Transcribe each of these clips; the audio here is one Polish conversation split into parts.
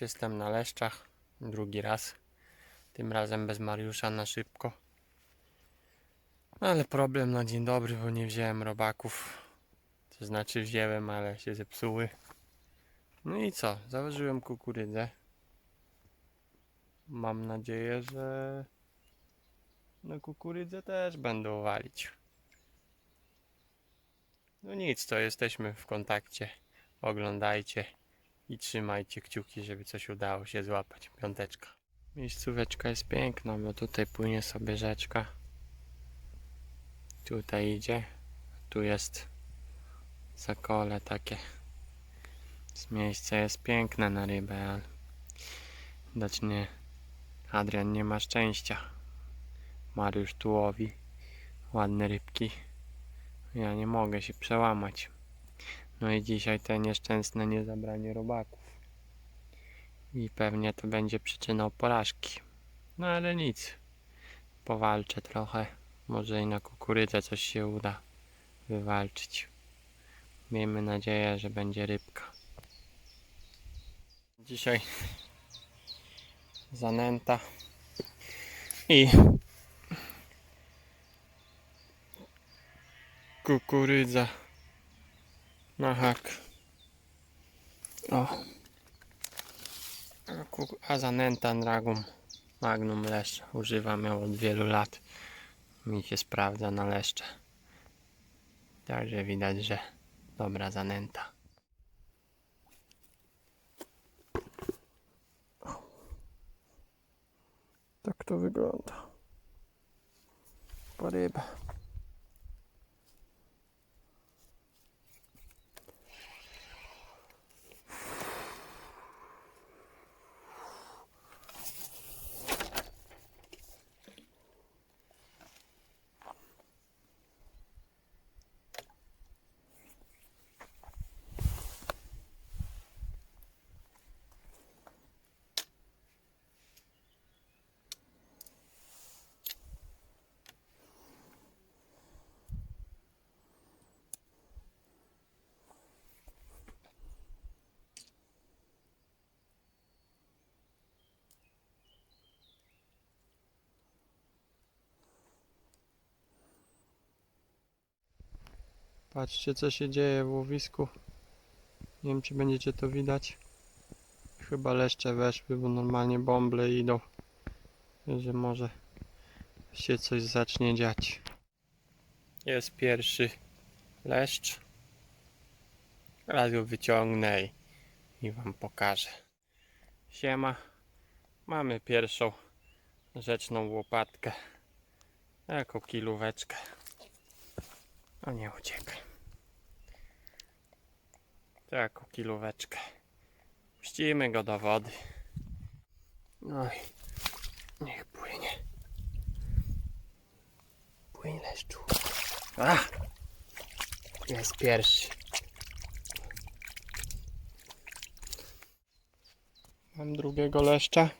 Jestem na Leszczach. Drugi raz. Tym razem bez Mariusza na szybko. Ale problem na dzień dobry, bo nie wziąłem robaków. To znaczy wziąłem, ale się zepsuły. No i co? Założyłem kukurydzę. Mam nadzieję, że na kukurydzę też będą walić. No nic, to jesteśmy w kontakcie. Oglądajcie i trzymajcie kciuki, żeby coś udało się złapać. Piąteczka. Miejscóweczka jest piękna, bo tutaj płynie sobie rzeczka. Tutaj idzie. Tu jest zakole takie. Miejsce jest piękne na rybę, ale widocznie Adrian nie ma szczęścia. Mariusz tu łowi ładne rybki. Ja nie mogę się przełamać. No i dzisiaj te nieszczęsne niezabranie robaków. I pewnie to będzie przyczyną porażki. No ale nic. Powalczę trochę. Może i na kukurydzę coś się uda wywalczyć. Miejmy nadzieję, że będzie rybka. Dzisiaj zanęta i kukurydza na hak. O. A ku- A zanęta Dragum Magnum Leszcz. Używam ją od wielu lat. Mi się sprawdza na leszcze. Także widać, że dobra zanęta. Tak to wygląda. Po rybę. Patrzcie co się dzieje w łowisku. Nie wiem czy będziecie to widać. Chyba leszcze weszły, bo normalnie bąble idą. Że może się coś zacznie dziać. Jest pierwszy leszcz. Raz go wyciągnę i, i wam pokażę. Siema. Mamy pierwszą rzeczną łopatkę. Jako kilóweczkę. O nie uciekaj. Taką kilóweczkę. Puścimy go do wody. No i niech płynie. Płyń leszczu. A! Jest pierwszy. Mam drugiego leszcza.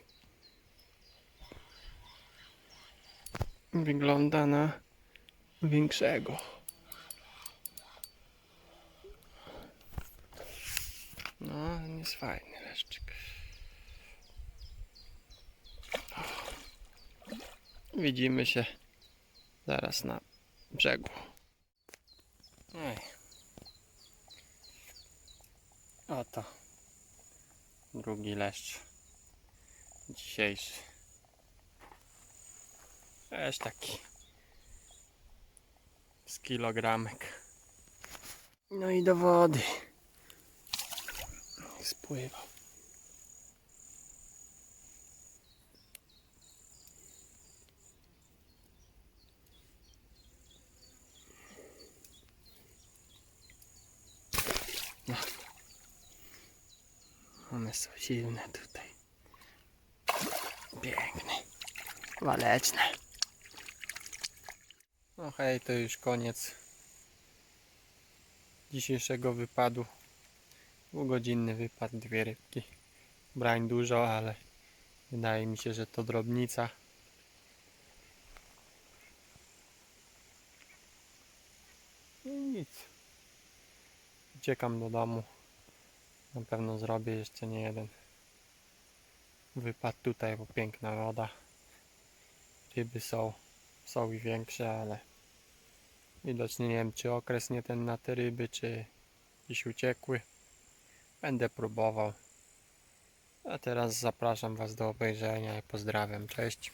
Wygląda na większego. No, jest fajny. Widzimy się zaraz na brzegu. Ej. Oto drugi leszcz dzisiejszy. Też taki z kilogramek. No i do wody spływał. No. One są silne tutaj. Piękne. Waleczne. No hej, to już koniec dzisiejszego wypadu. Półgodzinny wypad, dwie rybki. Brań dużo, ale wydaje mi się, że to drobnica. No I nic. Uciekam do domu. Na pewno zrobię jeszcze nie jeden wypad tutaj, bo piękna woda. Ryby są, są i większe, ale widocznie nie wiem, czy okres nie ten na te ryby, czy gdzieś uciekły. Będę próbował. A teraz zapraszam Was do obejrzenia i pozdrawiam. Cześć.